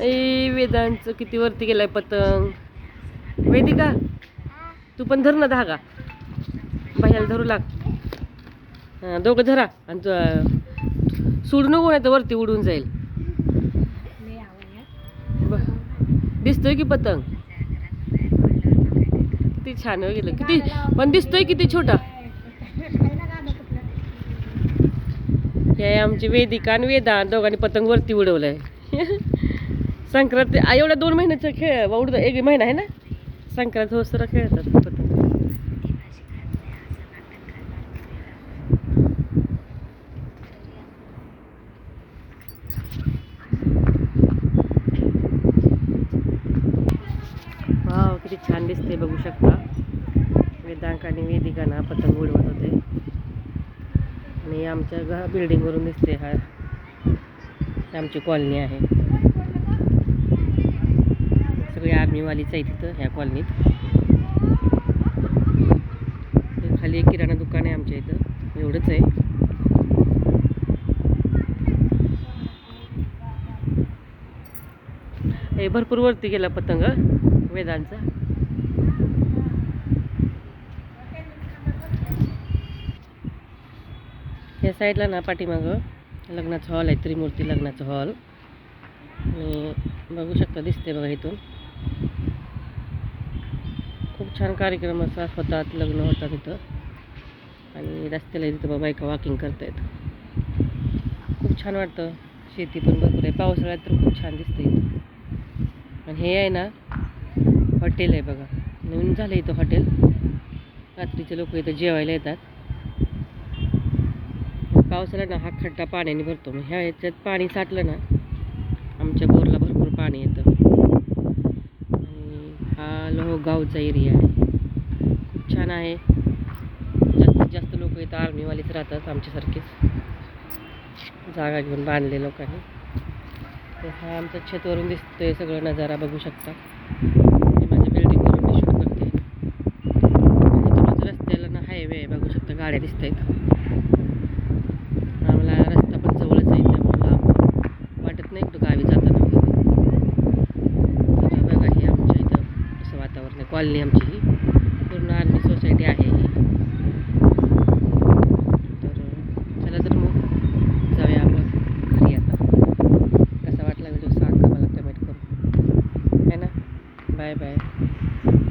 ऐ वेदांचं किती वरती गेलाय पतंग. वेदिका तू पण धर ना धागा. बाह्याला धरू लाग. हां दोघं धरा. आणि सोडू नको नाही तर वरती उडून जाईल. ब- दिसतोय की पतंग? किती छान गेलं किती पण दिसतोय किती छोटा? हे आमची वेदिका आणि वेदा दोघांनी पतंग वरती उडवलंय. संक्रांत एवढ्या दोन महिन्याचा खेळ वाऊड एक महिना आहे ना? संक्रांत हो सर खेळतात. पतंग वाव किती छान दिसते बघू शकता. वेदांक आणि वेदिकांना पतंग उडवत होते. आणि आमच्या घर बिल्डिंगवरून दिसते हा. आमची कॉलनी आहे. सगळी आर्मीवालीच आहे तिथं ह्या कॉलनीत. खाली एक किराणा दुकान आहे आमच्या इथं एवढंच आहे. हे भरपूर वरती गेला पतंग वेदांचा. या साईडला ना पाठीमागं. लग्नाचं हॉल आहे त्रिमूर्ती लग्नाचं हॉल आणि बघू शकता दिसते बघा इथून. खूप छान कार्यक्रम असा होतात लग्न होतात इथं. आणि रस्त्याला तिथं बाबा बायका वॉकिंग करतायत. खूप छान वाटतं. शेती पण भरपूर आहे. पावसाळ्यात तर खूप छान दिसतं इथं. आणि हे आहे ना हॉटेल आहे बघा. नवीन झालं इथं हॉटेल रात्रीचे लोक इथं जेवायला येतात. पावसाला ना हा खड्डा पाण्याने भरतो. मग ह्या ह्याच्यात पाणी साठलं ना आमच्या बोरला भरपूर पाणी येतं. आणि हा लोहगावचा एरिया आहे. खूप छान आहे. जास्तीत जास्त लोक इथं आर्मीवालेच राहतात आमच्यासारखेच. जागा घेऊन बांधले लोकांनी. तर हा आमचा छतवरून दिसतोय सगळं नजारा बघू शकता. हे माझ्या बिल्डिंगवरून मी शूट करते. इथूनच रस्त्याला ना हायवे आहे बघू शकता गाड्या दिसत आहेत કોલની એમ છે